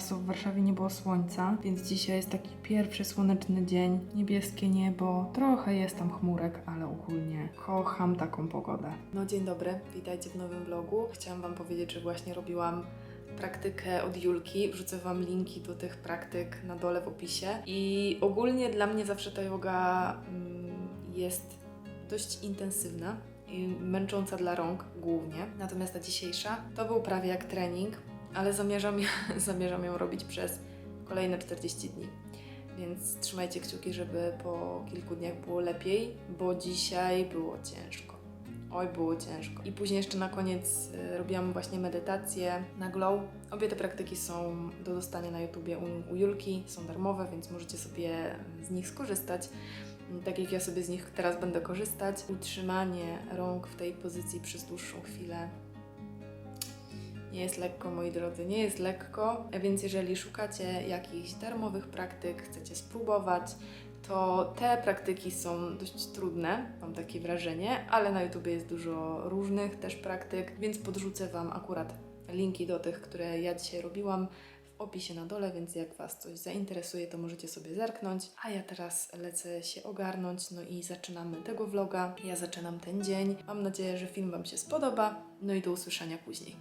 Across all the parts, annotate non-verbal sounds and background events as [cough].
czasu w Warszawie nie było słońca, więc dzisiaj jest taki pierwszy słoneczny dzień. Niebieskie niebo, trochę jest tam chmurek, ale ogólnie kocham taką pogodę. No dzień dobry, witajcie w nowym vlogu. Chciałam Wam powiedzieć, że właśnie robiłam praktykę od Julki. Wrzucę Wam linki do tych praktyk na dole w opisie. I ogólnie dla mnie zawsze ta yoga mm, jest dość intensywna męcząca dla rąk głównie. Natomiast ta dzisiejsza to był prawie jak trening, ale zamierzam, [laughs] zamierzam ją robić przez kolejne 40 dni. Więc trzymajcie kciuki, żeby po kilku dniach było lepiej, bo dzisiaj było ciężko. Oj, było ciężko. I później jeszcze na koniec y, robiłam właśnie medytację na Glow. Obie te praktyki są do dostania na YouTubie u, u Julki, są darmowe, więc możecie sobie z nich skorzystać. Tak jak ja sobie z nich teraz będę korzystać. Utrzymanie rąk w tej pozycji przez dłuższą chwilę nie jest lekko, moi drodzy, nie jest lekko. Więc jeżeli szukacie jakichś darmowych praktyk, chcecie spróbować, to te praktyki są dość trudne, mam takie wrażenie, ale na YouTube jest dużo różnych też praktyk, więc podrzucę Wam akurat linki do tych, które ja dzisiaj robiłam w opisie na dole, więc jak Was coś zainteresuje, to możecie sobie zerknąć. A ja teraz lecę się ogarnąć, no i zaczynamy tego vloga. Ja zaczynam ten dzień. Mam nadzieję, że film Wam się spodoba, no i do usłyszenia później.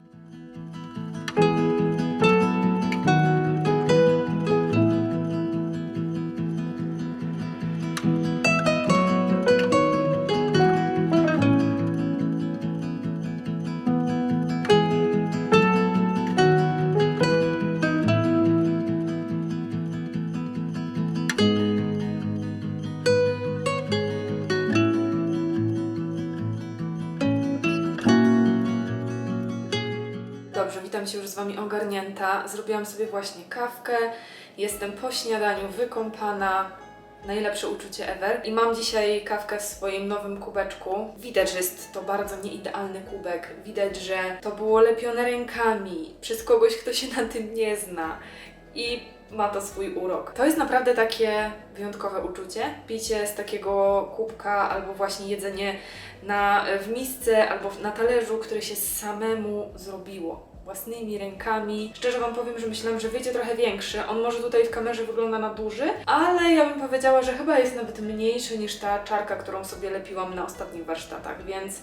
Ogarnięta. Zrobiłam sobie właśnie kawkę. Jestem po śniadaniu wykąpana. Najlepsze uczucie ever. I mam dzisiaj kawkę w swoim nowym kubeczku. Widać, że jest to bardzo nieidealny kubek. Widać, że to było lepione rękami przez kogoś, kto się na tym nie zna. I ma to swój urok. To jest naprawdę takie wyjątkowe uczucie. Picie z takiego kubka albo właśnie jedzenie na, w misce albo na talerzu, które się samemu zrobiło. Własnymi rękami. Szczerze Wam powiem, że myślałam, że wyjdzie trochę większy. On może tutaj w kamerze wygląda na duży, ale ja bym powiedziała, że chyba jest nawet mniejszy niż ta czarka, którą sobie lepiłam na ostatnich warsztatach, więc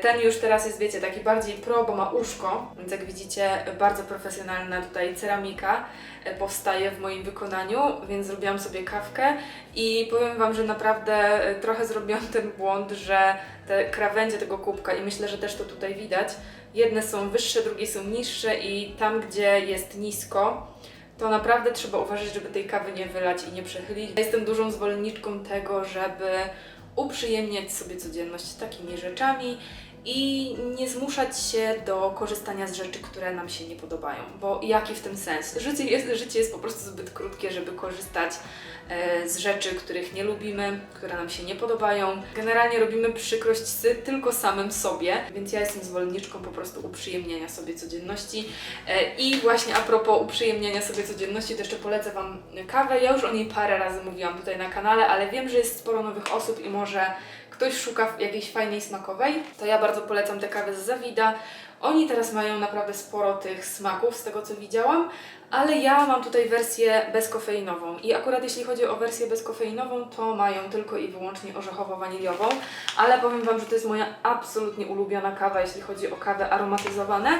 ten już teraz jest, wiecie, taki bardziej pro, bo ma uszko, więc jak widzicie, bardzo profesjonalna tutaj ceramika e, powstaje w moim wykonaniu, więc zrobiłam sobie kawkę i powiem Wam, że naprawdę e, trochę zrobiłam ten błąd, że te krawędzie tego kubka i myślę, że też to tutaj widać, jedne są wyższe, drugie są niższe i tam, gdzie jest nisko, to naprawdę trzeba uważać, żeby tej kawy nie wylać i nie przechylić. Jestem dużą zwolenniczką tego, żeby uprzyjemniać sobie codzienność takimi rzeczami i nie zmuszać się do korzystania z rzeczy, które nam się nie podobają, bo jaki w tym sens? Życie jest, życie jest po prostu zbyt krótkie, żeby korzystać e, z rzeczy, których nie lubimy, które nam się nie podobają. Generalnie robimy przykrość tylko samym sobie, więc ja jestem zwolenniczką po prostu uprzyjemniania sobie codzienności. E, I właśnie a propos uprzyjemniania sobie codzienności, to jeszcze polecę Wam kawę. Ja już o niej parę razy mówiłam tutaj na kanale, ale wiem, że jest sporo nowych osób i może ktoś szuka jakiejś fajnej smakowej, to ja bardzo polecam te kawy z Zawida. Oni teraz mają naprawdę sporo tych smaków, z tego co widziałam, ale ja mam tutaj wersję bezkofeinową. I akurat jeśli chodzi o wersję bezkofeinową, to mają tylko i wyłącznie orzechowo-waniliową, ale powiem Wam, że to jest moja absolutnie ulubiona kawa, jeśli chodzi o kawy aromatyzowane.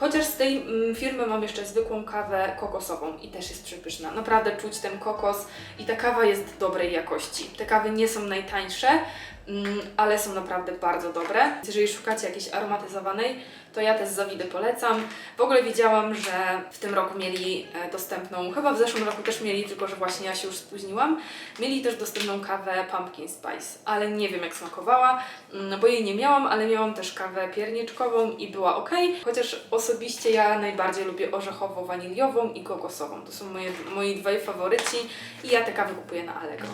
Chociaż z tej mm, firmy mam jeszcze zwykłą kawę kokosową i też jest przepyszna. Naprawdę czuć ten kokos i ta kawa jest dobrej jakości. Te kawy nie są najtańsze, ale są naprawdę bardzo dobre. Jeżeli szukacie jakiejś aromatyzowanej, to ja też Zawidy polecam. W ogóle widziałam, że w tym roku mieli e, dostępną, chyba w zeszłym roku też mieli, tylko że właśnie ja się już spóźniłam, mieli też dostępną kawę Pumpkin Spice, ale nie wiem jak smakowała, mm, bo jej nie miałam, ale miałam też kawę pierniczkową i była ok, chociaż osobiście ja najbardziej lubię orzechowo-waniliową i kokosową. To są moje, moi dwaj faworyci i ja te kawy kupuję na Allegro.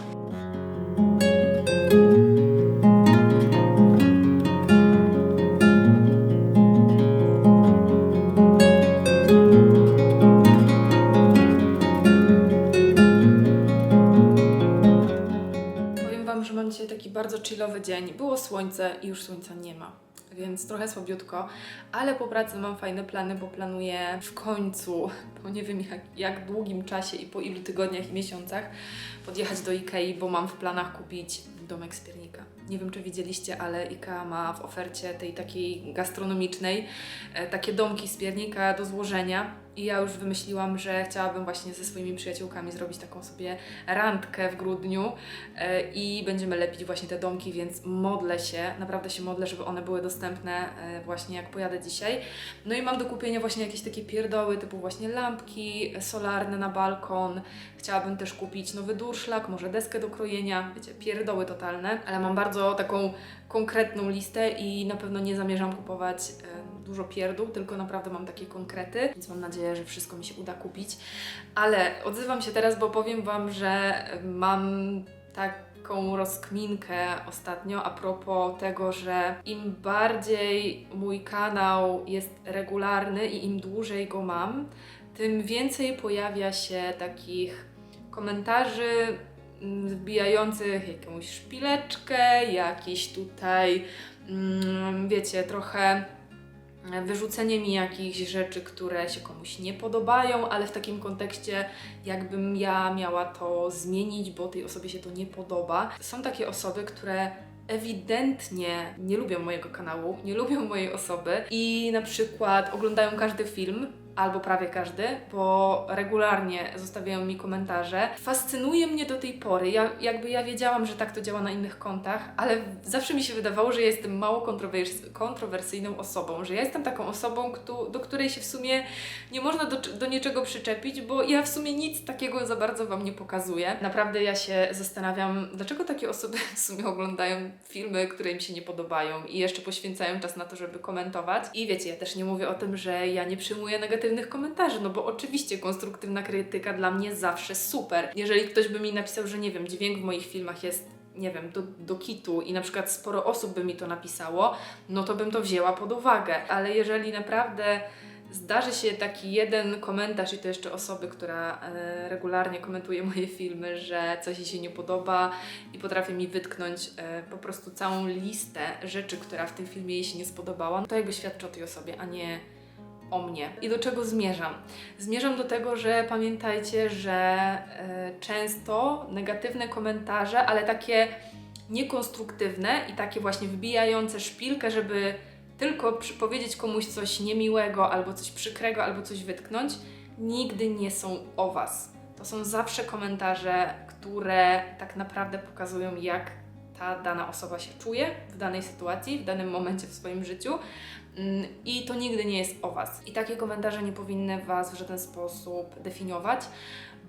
I już słońca nie ma. więc trochę słabiutko, ale po pracy mam fajne plany, bo planuję w końcu, [laughs] po nie wiem jak, jak długim czasie i po ilu tygodniach i miesiącach, podjechać do Ikei, bo mam w planach kupić domek z piernika. Nie wiem, czy widzieliście, ale IKEA ma w ofercie tej takiej gastronomicznej e, takie domki z piernika do złożenia. I ja już wymyśliłam, że chciałabym właśnie ze swoimi przyjaciółkami zrobić taką sobie randkę w grudniu e, i będziemy lepić właśnie te domki, więc modlę się, naprawdę się modlę, żeby one były dostępne e, właśnie jak pojadę dzisiaj. No i mam do kupienia właśnie jakieś takie pierdoły typu właśnie lampki solarne na balkon. Chciałabym też kupić nowy durszlak, może deskę do krojenia, wiecie, pierdoły totalne, ale mam bardzo taką konkretną listę i na pewno nie zamierzam kupować dużo pierdół, tylko naprawdę mam takie konkrety, więc mam nadzieję, że wszystko mi się uda kupić. Ale odzywam się teraz, bo powiem Wam, że mam taką rozkminkę ostatnio a propos tego, że im bardziej mój kanał jest regularny i im dłużej go mam, tym więcej pojawia się takich komentarzy wbijających jakąś szpileczkę, jakiś tutaj, mm, wiecie, trochę wyrzucenie mi jakichś rzeczy, które się komuś nie podobają, ale w takim kontekście, jakbym ja miała to zmienić, bo tej osobie się to nie podoba. Są takie osoby, które ewidentnie nie lubią mojego kanału, nie lubią mojej osoby i na przykład oglądają każdy film, albo prawie każdy, bo regularnie zostawiają mi komentarze. Fascynuje mnie do tej pory. Ja, jakby ja wiedziałam, że tak to działa na innych kontach, ale zawsze mi się wydawało, że ja jestem mało kontrowers- kontrowersyjną osobą, że ja jestem taką osobą, kto, do której się w sumie nie można do, do niczego przyczepić, bo ja w sumie nic takiego za bardzo Wam nie pokazuję. Naprawdę ja się zastanawiam, dlaczego takie osoby w sumie oglądają filmy, które im się nie podobają i jeszcze poświęcają czas na to, żeby komentować. I wiecie, ja też nie mówię o tym, że ja nie przyjmuję negatywnych komentarzy, no bo oczywiście konstruktywna krytyka dla mnie zawsze super. Jeżeli ktoś by mi napisał, że nie wiem, dźwięk w moich filmach jest nie wiem, do, do kitu i na przykład sporo osób by mi to napisało, no to bym to wzięła pod uwagę. Ale jeżeli naprawdę zdarzy się taki jeden komentarz i to jeszcze osoby, która e, regularnie komentuje [laughs] moje filmy, że coś jej się nie podoba i potrafi mi wytknąć e, po prostu całą listę rzeczy, która w tym filmie jej się nie spodobała, no to jakby świadczy o tej osobie, a nie o mnie. I do czego zmierzam? Zmierzam do tego, że pamiętajcie, że e, często negatywne komentarze, ale takie niekonstruktywne i takie właśnie wbijające szpilkę, żeby tylko powiedzieć komuś coś niemiłego, albo coś przykrego, albo coś wytknąć, nigdy nie są o Was. To są zawsze komentarze, które tak naprawdę pokazują, jak ta dana osoba się czuje w danej sytuacji, w danym momencie w swoim życiu. Mm, I to nigdy nie jest o Was. I takie komentarze nie powinny Was w żaden sposób definiować,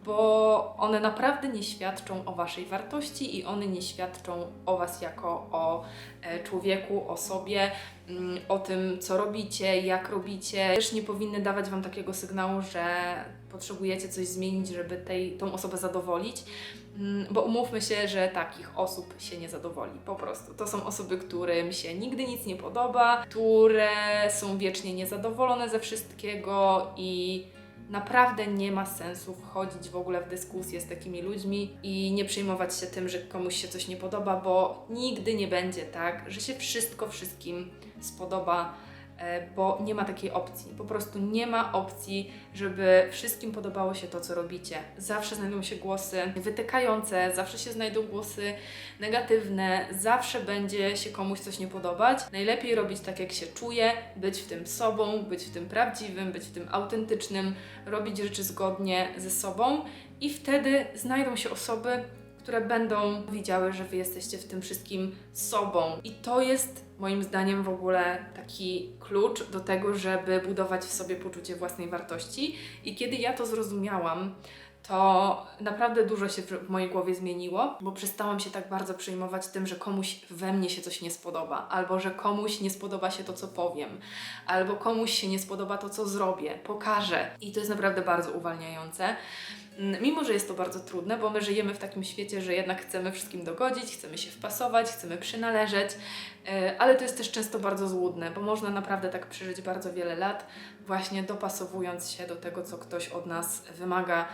bo one naprawdę nie świadczą o Waszej wartości i one nie świadczą o Was jako o e, człowieku, o sobie, mm, o tym, co robicie, jak robicie. Też nie powinny dawać Wam takiego sygnału, że potrzebujecie coś zmienić, żeby tej, tą osobę zadowolić. Mm, Bo umówmy się, że takich osób się nie zadowoli. Po prostu. To są osoby, którym się nigdy nic nie podoba, które są wiecznie niezadowolone ze wszystkiego i naprawdę nie ma sensu wchodzić w ogóle w dyskusję z takimi ludźmi i nie przejmować się tym, że komuś się coś nie podoba, bo nigdy nie będzie tak, że się wszystko wszystkim spodoba bo nie ma takiej opcji. Po prostu nie ma opcji, żeby wszystkim podobało się to, co robicie. Zawsze znajdą się głosy wytykające, zawsze się znajdą głosy negatywne, zawsze będzie się komuś coś nie podobać. Najlepiej robić tak, jak się czuje, być w tym sobą, być w tym prawdziwym, być w tym autentycznym, robić rzeczy zgodnie ze sobą i wtedy znajdą się osoby, które będą widziały, że Wy jesteście w tym wszystkim sobą. I to jest moim zdaniem w ogóle taki klucz do tego, żeby budować w sobie poczucie własnej wartości. I kiedy ja to zrozumiałam, to naprawdę dużo się w mojej głowie zmieniło, bo przestałam się tak bardzo przejmować tym, że komuś we mnie się coś nie spodoba, albo że komuś nie spodoba się to, co powiem, albo komuś się nie spodoba to, co zrobię, pokażę. I to jest naprawdę bardzo uwalniające. Mimo, że jest to bardzo trudne, bo my żyjemy w takim świecie, że jednak chcemy wszystkim dogodzić, chcemy się wpasować, chcemy przynależeć, yy, ale to jest też często bardzo złudne, bo można naprawdę tak przeżyć bardzo wiele lat, właśnie dopasowując się do tego, co ktoś od nas wymaga,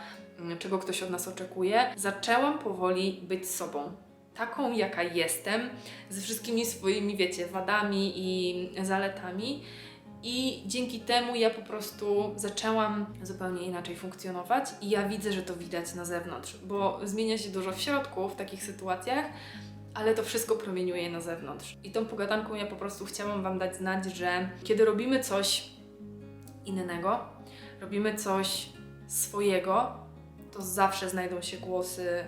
czego ktoś od nas oczekuje. Zaczęłam powoli być sobą. taką, jaka jestem, ze wszystkimi swoimi, wiecie, wadami i zaletami. I dzięki temu ja po prostu zaczęłam zupełnie inaczej funkcjonować i ja widzę, że to widać na zewnątrz, bo zmienia się dużo w środku w takich sytuacjach, ale to wszystko promieniuje na zewnątrz. I tą pogadanką ja po prostu chciałam Wam dać znać, że kiedy robimy coś innego, robimy coś swojego, to zawsze znajdą się głosy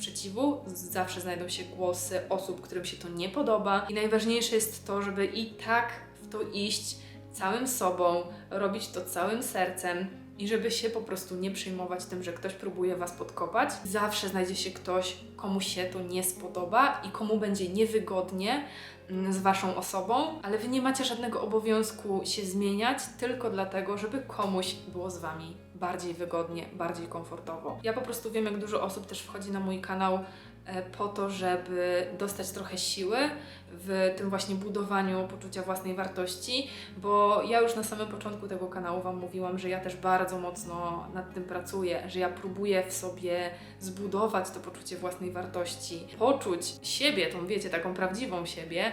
sprzeciwu, zawsze znajdą się głosy osób, którym się to nie podoba. I najważniejsze jest to, żeby i tak w to iść całym sobą, robić to całym sercem i żeby się po prostu nie przejmować tym, że ktoś próbuje Was podkopać. Zawsze znajdzie się ktoś, komu się to nie spodoba i komu będzie niewygodnie mm, z Waszą osobą, ale Wy nie macie żadnego obowiązku się zmieniać tylko dlatego, żeby komuś było z Wami bardziej wygodnie, bardziej komfortowo. Ja po prostu wiem, jak dużo osób też wchodzi na mój kanał e, po to, żeby dostać trochę siły w tym właśnie budowaniu poczucia własnej wartości, bo ja już na samym początku tego kanału Wam mówiłam, że ja też bardzo mocno nad tym pracuję, że ja próbuję w sobie zbudować to poczucie własnej wartości, poczuć siebie, tą wiecie, taką prawdziwą siebie.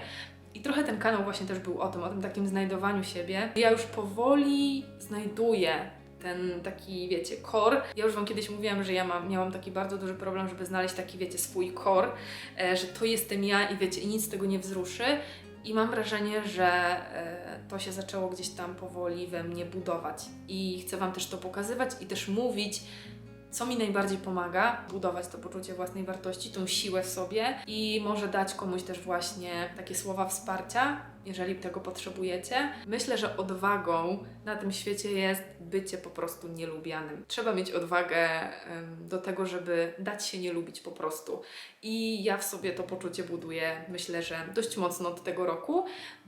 I trochę ten kanał właśnie też był o tym, o tym takim znajdowaniu siebie. Ja już powoli znajduję ten taki, wiecie, core. Ja już Wam kiedyś mówiłam, że ja mam, miałam taki bardzo duży problem, żeby znaleźć taki, wiecie, swój core, e, że to jestem ja i wiecie, i nic z tego nie wzruszy. I mam wrażenie, że e, to się zaczęło gdzieś tam powoli we mnie budować. I chcę Wam też to pokazywać i też mówić, co mi najbardziej pomaga budować to poczucie własnej wartości, tą siłę w sobie i może dać komuś też właśnie takie słowa wsparcia, jeżeli tego potrzebujecie. Myślę, że odwagą na tym świecie jest bycie po prostu nielubianym. Trzeba mieć odwagę do tego, żeby dać się nie lubić po prostu. I ja w sobie to poczucie buduję, myślę, że dość mocno od tego roku.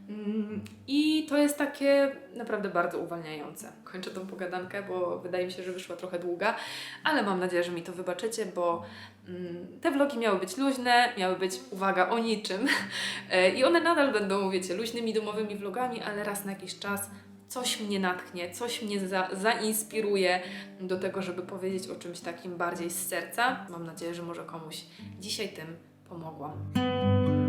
Mm, I to jest takie naprawdę bardzo uwalniające. Kończę tą pogadankę, bo wydaje mi się, że wyszła trochę długa, ale mam nadzieję, że mi to wybaczycie, bo mm, te vlogi miały być luźne, miały być, uwaga, o niczym. [laughs] E, I one nadal będą, wiecie, luźnymi, domowymi vlogami, ale raz na jakiś czas coś mnie natchnie, coś mnie za, zainspiruje do tego, żeby powiedzieć o czymś takim bardziej z serca. Mam nadzieję, że może komuś dzisiaj tym pomogłam.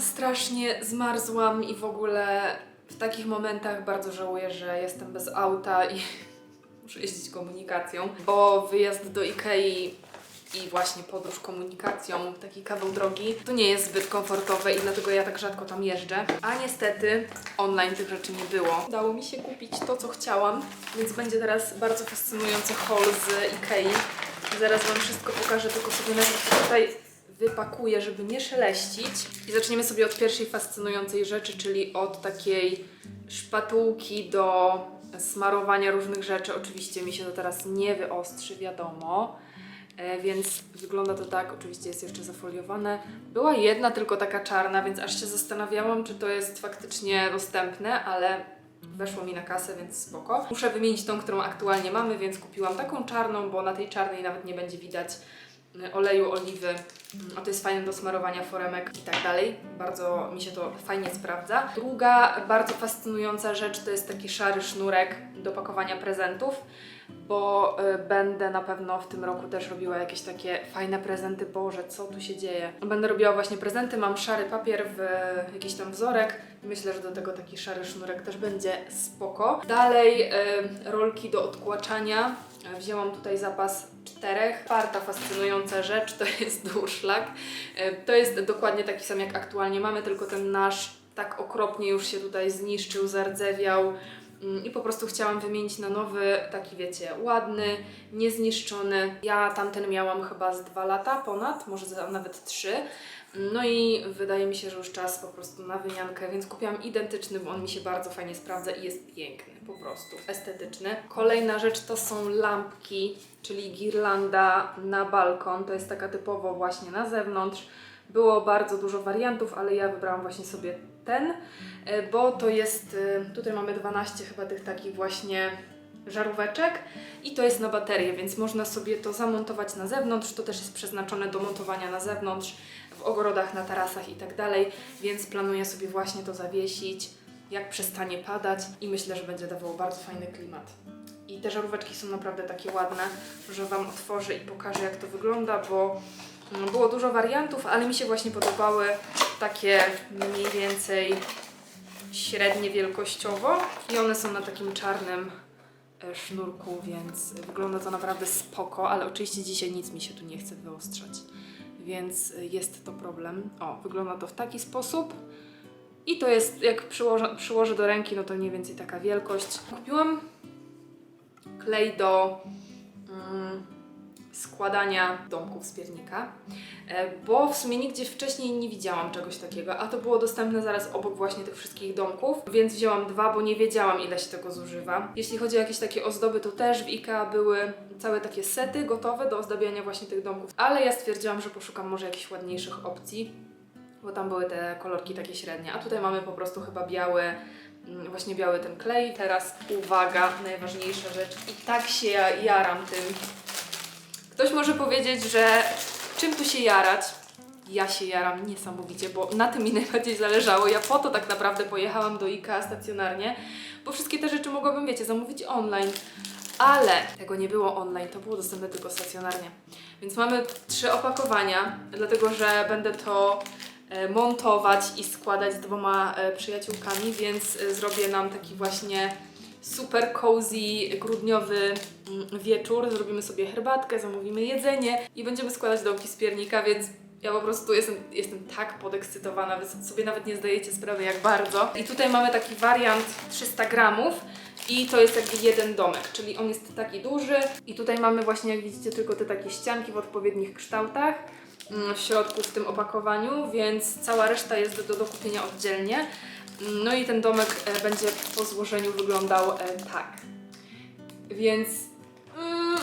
Strasznie, zmarzłam i w ogóle w takich momentach bardzo żałuję, że jestem bez auta i [laughs] muszę jeździć komunikacją, bo wyjazd do Ikei i właśnie podróż komunikacją, taki kawał drogi, to nie jest zbyt komfortowe i dlatego ja tak rzadko tam jeżdżę. A niestety online tych rzeczy nie było. Udało mi się kupić to, co chciałam, więc będzie teraz bardzo fascynujący haul z Ikei. Zaraz Wam wszystko pokażę, tylko sobie najpierw tutaj wypakuję, żeby nie szeleścić. I zaczniemy sobie od pierwszej fascynującej rzeczy, czyli od takiej szpatułki do smarowania różnych rzeczy. Oczywiście mi się to teraz nie wyostrzy, wiadomo. E, więc wygląda to tak, oczywiście jest jeszcze zafoliowane. Była jedna tylko taka czarna, więc aż się zastanawiałam, czy to jest faktycznie dostępne, ale weszło mi na kasę, więc spoko. Muszę wymienić tą, którą aktualnie mamy, więc kupiłam taką czarną, bo na tej czarnej nawet nie będzie widać oleju oliwy, a to jest fajne do smarowania foremek i tak dalej. Bardzo mi się to fajnie sprawdza. Druga bardzo fascynująca rzecz to jest taki szary sznurek do pakowania prezentów, bo y, będę na pewno w tym roku też robiła jakieś takie fajne prezenty. Boże, co tu się dzieje? Będę robiła właśnie prezenty, mam szary papier w jakiś tam wzorek. Myślę, że do tego taki szary sznurek też będzie spoko. Dalej y, rolki do odkłaczania. Wzięłam tutaj zapas czterech. Czwarta fascynująca rzecz to jest [laughs] durszlak. E, To jest dokładnie taki sam jak aktualnie mamy, tylko ten nasz tak okropnie już się tutaj zniszczył, zardzewiał I po prostu chciałam wymienić na nowy, taki wiecie, ładny, niezniszczony. Ja tamten miałam chyba z dwa lata ponad, może nawet trzy. No i wydaje mi się, że już czas po prostu na wymiankę, więc kupiłam identyczny, bo on mi się bardzo fajnie sprawdza i jest piękny, po prostu estetyczny. Kolejna rzecz to są lampki, czyli girlanda na balkon. To jest taka typowo właśnie na zewnątrz. Było bardzo dużo wariantów, ale ja wybrałam właśnie sobie ten, e, bo to jest, e, tutaj mamy 12 chyba tych takich właśnie żaróweczek i to jest na baterię, więc można sobie to zamontować na zewnątrz. To też jest przeznaczone do montowania na zewnątrz, w ogrodach, na tarasach i tak dalej, więc planuję sobie właśnie to zawiesić, jak przestanie padać i myślę, że będzie dawało bardzo fajny klimat. I te żaróweczki są naprawdę takie ładne, że Wam otworzę i pokażę jak to wygląda, bo było dużo wariantów, ale mi się właśnie podobały takie mniej więcej średnie wielkościowo i one są na takim czarnym e, sznurku, więc wygląda to naprawdę spoko, ale oczywiście dzisiaj nic mi się tu nie chce wyostrzać, więc jest to problem. O, wygląda to w taki sposób i to jest, jak przyłożę, przyłożę do ręki, no to mniej więcej taka wielkość. Kupiłam klej do mm, składania domków z piernika, e, bo w sumie nigdzie wcześniej nie widziałam czegoś takiego, a to było dostępne zaraz obok właśnie tych wszystkich domków, więc wzięłam dwa, bo nie wiedziałam ile się tego zużywa. Jeśli chodzi o jakieś takie ozdoby, to też w IKEA były całe takie sety gotowe do ozdabiania właśnie tych domków, ale ja stwierdziłam, że poszukam może jakichś ładniejszych opcji, bo tam były te kolorki takie średnie, a tutaj mamy po prostu chyba biały, mm, właśnie biały ten klej. Teraz uwaga, najważniejsza rzecz i tak się ja jaram tym. Ktoś może powiedzieć, że czym tu się jarać? Ja się jaram niesamowicie, bo na tym mi [laughs] najbardziej zależało. Ja po to tak naprawdę pojechałam do IKEA stacjonarnie, bo wszystkie te rzeczy mogłabym, wiecie, zamówić online. Ale tego nie było online, to było dostępne tylko stacjonarnie. Więc mamy trzy opakowania, dlatego że będę to e, montować i składać z dwoma e, przyjaciółkami, więc e, zrobię nam taki właśnie super cozy grudniowy mm, wieczór. Zrobimy sobie herbatkę, zamówimy jedzenie i będziemy składać domki z piernika, więc ja po prostu jestem, jestem tak podekscytowana, wy sobie nawet nie zdajecie sprawy jak bardzo. I tutaj mamy taki wariant 300 gramów i to jest jakby jeden domek, czyli on jest taki duży i tutaj mamy właśnie jak widzicie tylko te takie ścianki w odpowiednich kształtach mm, w środku w tym opakowaniu, więc cała reszta jest do, do kupienia oddzielnie. No i ten domek e, będzie po złożeniu wyglądał e, tak. Więc mm,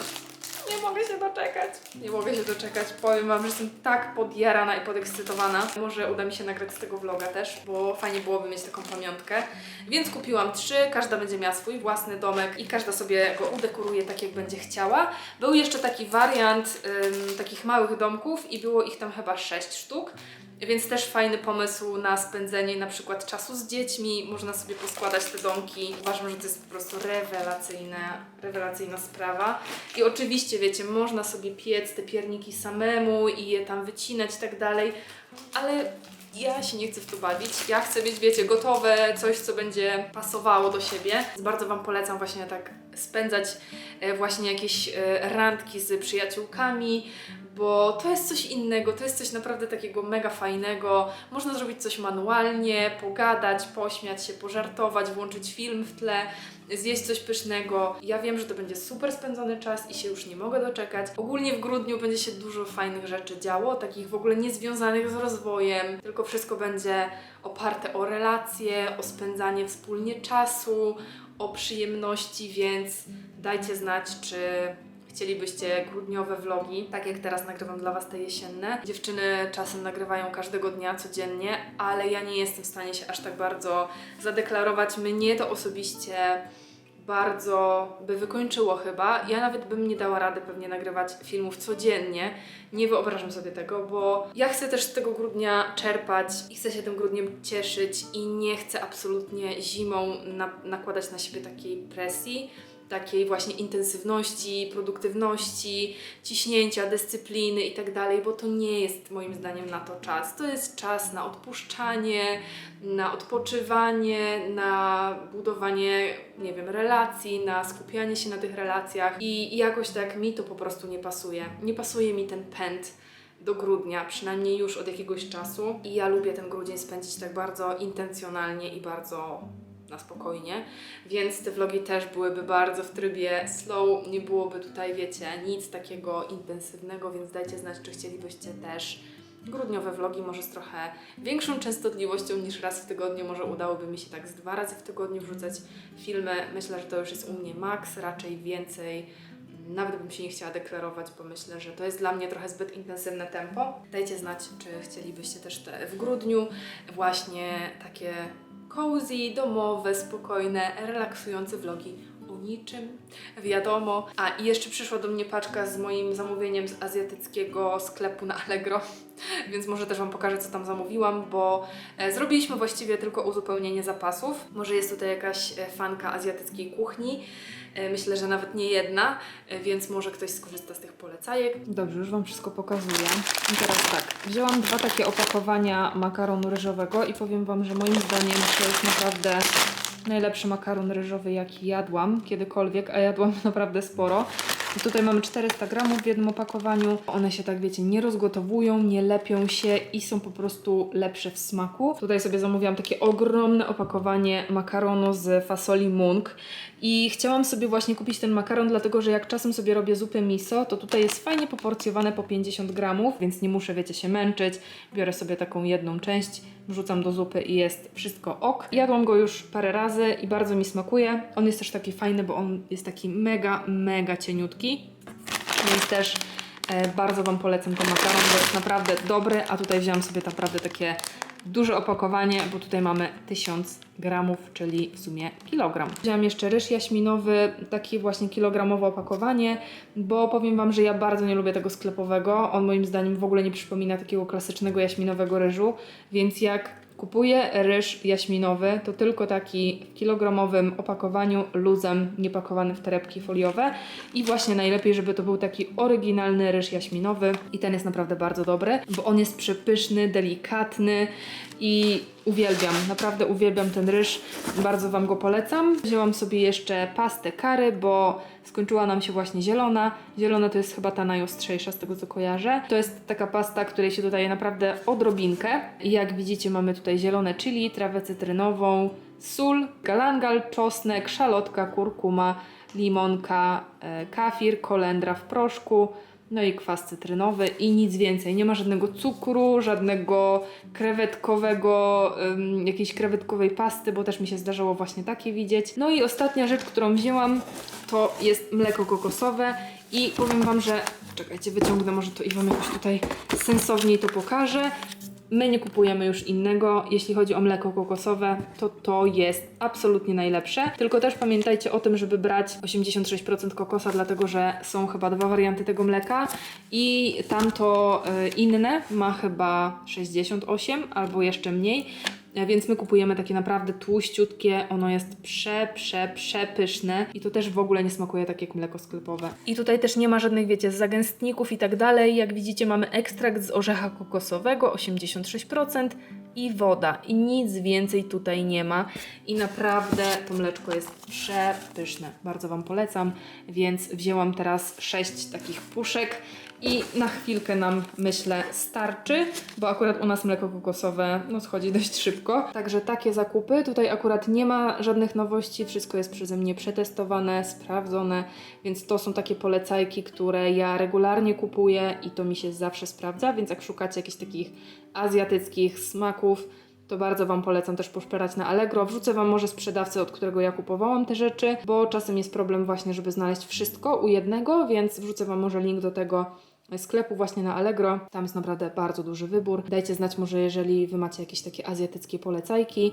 nie mogę się doczekać. Nie mogę się doczekać. Powiem Wam, że jestem tak podjarana i podekscytowana. Może uda mi się nagrać z tego vloga też, bo fajnie byłoby mieć taką pamiątkę. Więc kupiłam trzy, każda będzie miała swój własny domek i każda sobie go udekoruje tak, jak będzie chciała. Był jeszcze taki wariant ym, takich małych domków i było ich tam chyba sześć sztuk. Więc też fajny pomysł na spędzenie na przykład czasu z dziećmi. Można sobie poskładać te domki. Uważam, że to jest po prostu rewelacyjna, rewelacyjna sprawa. I oczywiście, wiecie, można sobie piec te pierniki samemu i je tam wycinać i tak dalej, ale ja się nie chcę w to bawić. Ja chcę mieć, wiecie, gotowe coś, co będzie pasowało do siebie. Bardzo Wam polecam właśnie tak spędzać e, właśnie jakieś e, randki z przyjaciółkami, bo to jest coś innego, to jest coś naprawdę takiego mega fajnego. Można zrobić coś manualnie, pogadać, pośmiać się, pożartować, włączyć film w tle, zjeść coś pysznego. Ja wiem, że to będzie super spędzony czas i się już nie mogę doczekać. Ogólnie w grudniu będzie się dużo fajnych rzeczy działo, takich w ogóle niezwiązanych z rozwojem, tylko wszystko będzie oparte o relacje, o spędzanie wspólnie czasu, o przyjemności, więc dajcie znać, czy chcielibyście grudniowe vlogi, tak jak teraz nagrywam dla Was te jesienne. Dziewczyny czasem nagrywają każdego dnia, codziennie, ale ja nie jestem w stanie się aż tak bardzo zadeklarować. Mnie to osobiście bardzo by wykończyło chyba. Ja nawet bym nie dała rady pewnie nagrywać filmów codziennie. Nie wyobrażam sobie tego, bo ja chcę też z tego grudnia czerpać i chcę się tym grudniem cieszyć i nie chcę absolutnie zimą na, nakładać na siebie takiej presji takiej właśnie intensywności, produktywności, ciśnięcia, dyscypliny i tak bo to nie jest moim zdaniem na to czas. To jest czas na odpuszczanie, na odpoczywanie, na budowanie, nie wiem, relacji, na skupianie się na tych relacjach i jakoś tak mi to po prostu nie pasuje. Nie pasuje mi ten pęd do grudnia, przynajmniej już od jakiegoś czasu i ja lubię ten grudzień spędzić tak bardzo intencjonalnie i bardzo na spokojnie, więc te vlogi też byłyby bardzo w trybie slow, nie byłoby tutaj, wiecie, nic takiego intensywnego, więc dajcie znać, czy chcielibyście też grudniowe vlogi, może z trochę większą częstotliwością niż raz w tygodniu, może udałoby mi się tak z dwa razy w tygodniu wrzucać filmy. Myślę, że to już jest u mnie maks, raczej więcej. Nawet bym się nie chciała deklarować, bo myślę, że to jest dla mnie trochę zbyt intensywne tempo. Dajcie znać, czy chcielibyście też te w grudniu właśnie takie cozy, domowe, spokojne, relaksujące vlogi o niczym, wiadomo. A i jeszcze przyszła do mnie paczka z moim zamówieniem z azjatyckiego sklepu na Allegro, [laughs] więc może też Wam pokażę, co tam zamówiłam, bo e, zrobiliśmy właściwie tylko uzupełnienie zapasów. Może jest tutaj jakaś e, fanka azjatyckiej kuchni. E, Myślę, że nawet nie jedna, e, więc może ktoś skorzysta z tych polecajek. Dobrze, już Wam wszystko pokazuję. I teraz tak, wzięłam dwa takie opakowania makaronu ryżowego i powiem Wam, że moim zdaniem to jest naprawdę najlepszy makaron ryżowy, jaki jadłam kiedykolwiek, a jadłam [laughs] naprawdę sporo. I tutaj mamy 400 gramów w jednym opakowaniu. One się tak, wiecie, nie rozgotowują, nie lepią się i są po prostu lepsze w smaku. Tutaj sobie zamówiłam takie ogromne opakowanie makaronu z fasoli mung. I chciałam sobie właśnie kupić ten makaron, dlatego że jak czasem sobie robię zupę miso, to tutaj jest fajnie poporcjowane po 50 gramów, więc nie muszę, wiecie, się męczyć. Biorę sobie taką jedną część, wrzucam do zupy i jest wszystko ok. Jadłam go już parę razy i bardzo mi smakuje. On jest też taki fajny, bo on jest taki mega, mega cieniutki. Więc też e, bardzo Wam polecam ten makaron, bo jest naprawdę dobry, a tutaj wziąłam sobie naprawdę takie duże opakowanie, bo tutaj mamy 1000 gramów, czyli w sumie kilogram. Wziąłam jeszcze ryż jaśminowy, takie właśnie kilogramowe opakowanie, bo powiem Wam, że ja bardzo nie lubię tego sklepowego. On moim zdaniem w ogóle nie przypomina takiego klasycznego jaśminowego ryżu, więc jak kupuję ryż jaśminowy, to tylko taki w kilogramowym opakowaniu, luzem, niepakowany w torebki foliowe. I właśnie najlepiej, żeby to był taki oryginalny ryż jaśminowy. I ten jest naprawdę bardzo dobry, bo on jest przepyszny, delikatny i uwielbiam, naprawdę uwielbiam ten ryż, bardzo Wam go polecam. Wzięłam sobie jeszcze pastę kary, bo skończyła nam się właśnie zielona. Zielona to jest chyba ta najostrzejsza z tego co kojarzę. To jest taka pasta, której się dodaje naprawdę odrobinkę. I jak widzicie mamy tutaj zielone chili, trawę cytrynową, sól, galangal, czosnek, szalotka, kurkuma, limonka, e, kafir, kolendra w proszku, no i kwas cytrynowy i nic więcej. Nie ma żadnego cukru, żadnego krewetkowego, ym, jakiejś krewetkowej pasty, bo też mi się zdarzało właśnie takie widzieć. No i ostatnia rzecz, którą wzięłam, to jest mleko kokosowe i powiem Wam, że czekajcie, wyciągnę może to i Wam jakoś tutaj sensowniej to pokażę. My nie kupujemy już innego. Jeśli chodzi o mleko kokosowe, to to jest absolutnie najlepsze. Tylko też pamiętajcie o tym, żeby brać 86% kokosa, dlatego że są chyba dwa warianty tego mleka i tamto y, inne ma chyba 68 albo jeszcze mniej. E, Więc my kupujemy takie naprawdę tłuściutkie, ono jest prze, prze, przepyszne i to też w ogóle nie smakuje tak jak mleko sklepowe. I tutaj też nie ma żadnych, wiecie, zagęstników i tak dalej. Jak widzicie mamy ekstrakt z orzecha kokosowego, 86% i woda i nic więcej tutaj nie ma i naprawdę to mleczko jest przepyszne. Bardzo Wam polecam, więc wzięłam teraz 6 takich puszek i na chwilkę nam, myślę, starczy, bo akurat u nas mleko kokosowe no, schodzi dość szybko. Także takie zakupy. Tutaj akurat nie ma żadnych nowości, wszystko jest przeze mnie przetestowane, sprawdzone, więc to są takie polecajki, które ja regularnie kupuję i to mi się zawsze sprawdza, więc jak szukacie jakichś takich azjatyckich smaków, to bardzo Wam polecam też poszperać na Allegro. Wrzucę Wam może sprzedawcę, od którego ja kupowałam te rzeczy, bo czasem jest problem właśnie, żeby znaleźć wszystko u jednego, więc wrzucę Wam może link do tego sklepu właśnie na Allegro. Tam jest naprawdę bardzo duży wybór. Dajcie znać może, jeżeli Wy macie jakieś takie azjatyckie polecajki.